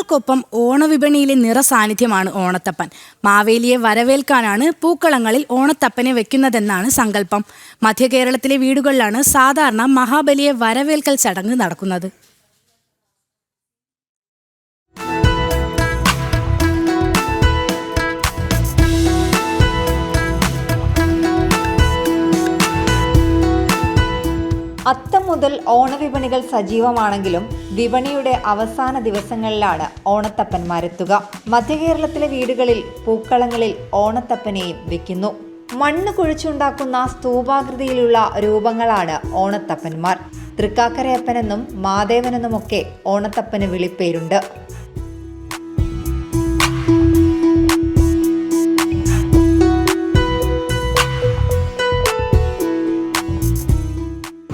പൂക്കൾക്കൊപ്പം ഓണവിപണിയിലെ നിറസാന്നിധ്യമാണ് ഓണത്തപ്പൻ. മാവേലിയെ വരവേൽക്കാനാണ് പൂക്കളങ്ങളിൽ ഓണത്തപ്പനെ വെക്കുന്നതെന്നാണ് സങ്കല്പം. മധ്യകേരളത്തിലെ വീടുകളിലാണ് സാധാരണ മഹാബലിയെ വരവേൽക്കൽ ചടങ്ങ് നടക്കുന്നത്. അത്തം മുതൽ ഓണവിപണികൾ സജീവമാണെങ്കിലും വിപണിയുടെ അവസാന ദിവസങ്ങളിലാണ് ഓണത്തപ്പന്മാരെത്തുക. മധ്യകേരളത്തിലെ വീടുകളിൽ പൂക്കളങ്ങളിൽ ഓണത്തപ്പനെയും വെക്കുന്നു. മണ്ണ് കുഴിച്ചുണ്ടാക്കുന്ന സ്തൂപാകൃതിയിലുള്ള രൂപങ്ങളാണ് ഓണത്തപ്പന്മാർ. തൃക്കാക്കരയപ്പനെന്നും മാദേവനെന്നുമൊക്കെ ഓണത്തപ്പന് വിളിപ്പേരുണ്ട്.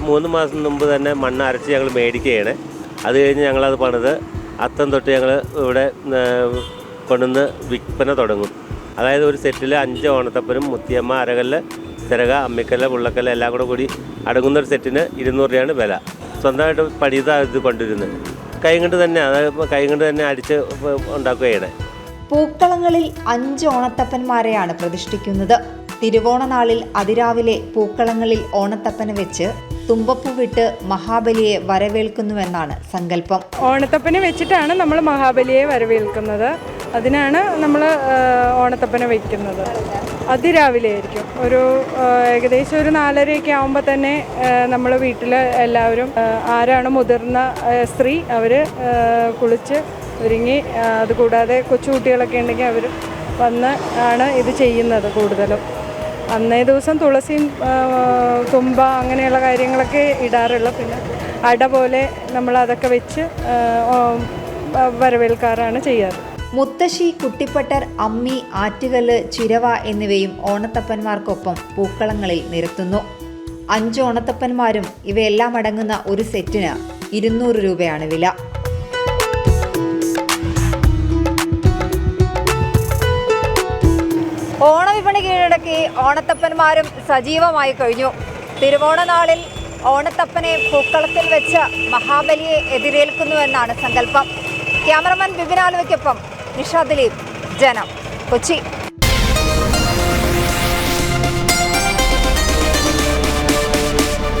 മൂന്ന് മാസം മുമ്പ് തന്നെ മണ്ണ് അരച്ച് ഞങ്ങൾ മേടിക്കുകയാണ്. അത് കഴിഞ്ഞ് ഞങ്ങളത് പണിത് അത്തം തൊട്ട് ഞങ്ങൾ ഇവിടെ കൊണ്ടുവന്ന് വിൽപ്പന തുടങ്ങും. അതായത് ഒരു സെറ്റിൽ അഞ്ച് ഓണത്തപ്പനും മുത്തിയമ്മ അരകല്ല് ചിരക അമ്മിക്കല്ല് പുള്ളക്കല്ല് എല്ലാം കൂടെ കൂടി അടങ്ങുന്ന ഒരു സെറ്റിന് ഇരുന്നൂറ് രൂപയാണ് വില. സ്വന്തമായിട്ട് പണിതാ ഇത് കൊണ്ടുവരുന്നത്. കൈ കൊണ്ട് തന്നെ അതായത് കൈ കൊണ്ട് തന്നെ അടിച്ച് ഉണ്ടാക്കുകയാണ്. പൂക്കളങ്ങളിൽ അഞ്ച് ഓണത്തപ്പന്മാരെയാണ് പ്രതിഷ്ഠിക്കുന്നത്. തിരുവോണനാളിൽ അതിരാവിലെ പൂക്കളങ്ങളിൽ ഓണത്തപ്പനെ വെച്ച് തുമ്പപ്പൂ വിട്ട് മഹാബലിയെ വരവേൽക്കുന്നുവെന്നാണ് സങ്കല്പം. ഓണത്തപ്പനെ വെച്ചിട്ടാണ് നമ്മൾ മഹാബലിയെ വരവേൽക്കുന്നത്. അതിനാണ് നമ്മൾ ഓണത്തപ്പനെ വയ്ക്കുന്നത് അതിരാവിലെ ആയിരിക്കും. ഒരു ഏകദേശം ഒരു നാലരയൊക്കെ ആകുമ്പോൾ തന്നെ നമ്മൾ വീട്ടിൽ എല്ലാവരും ആരാണ് മുതിർന്ന സ്ത്രീ അവർ കുളിച്ച് ഒരുങ്ങി അതുകൂടാതെ കൊച്ചുകുട്ടികളൊക്കെ ഉണ്ടെങ്കിൽ അവർ വന്ന് ആണ് ഇത് ചെയ്യുന്നത് കൂടുതലും. അന്നേ ദിവസം തുളസിയും തുമ്പ അങ്ങനെയുള്ള കാര്യങ്ങളൊക്കെ ഇടാറുള്ള. പിന്നെ അട പോലെ നമ്മൾ അതൊക്കെ വെച്ച് വരവേൽക്കാറാണ് ചെയ്യാറ്. മുത്തശ്ശി കുട്ടിപ്പട്ടർ അമ്മി ആറ്റുകല്ല് ചിരവ എന്നിവയും ഓണത്തപ്പന്മാർക്കൊപ്പം പൂക്കളങ്ങളിൽ നിരത്തുന്നു. അഞ്ച് ഓണത്തപ്പന്മാരും ഇവയെല്ലാം അടങ്ങുന്ന ഒരു സെറ്റിന് ഇരുന്നൂറ് രൂപയാണ് വില. ഓണവിപണി കീഴടക്കി ഓണത്തപ്പന്മാരും സജീവമായി കഴിഞ്ഞു. തിരുവോണ നാളിൽ ഓണത്തപ്പനെ പൂക്കളത്തിൽ വെച്ച് മഹാബലിയെ എതിരേൽക്കുന്നുവെന്നാണ് സങ്കല്പം. ക്യാമറമാൻ ബിബിനാലുവയ്ക്കൊപ്പം ആലുവയ്ക്കൊപ്പം നിഷാ ദിലീപ് ജനം കൊച്ചി.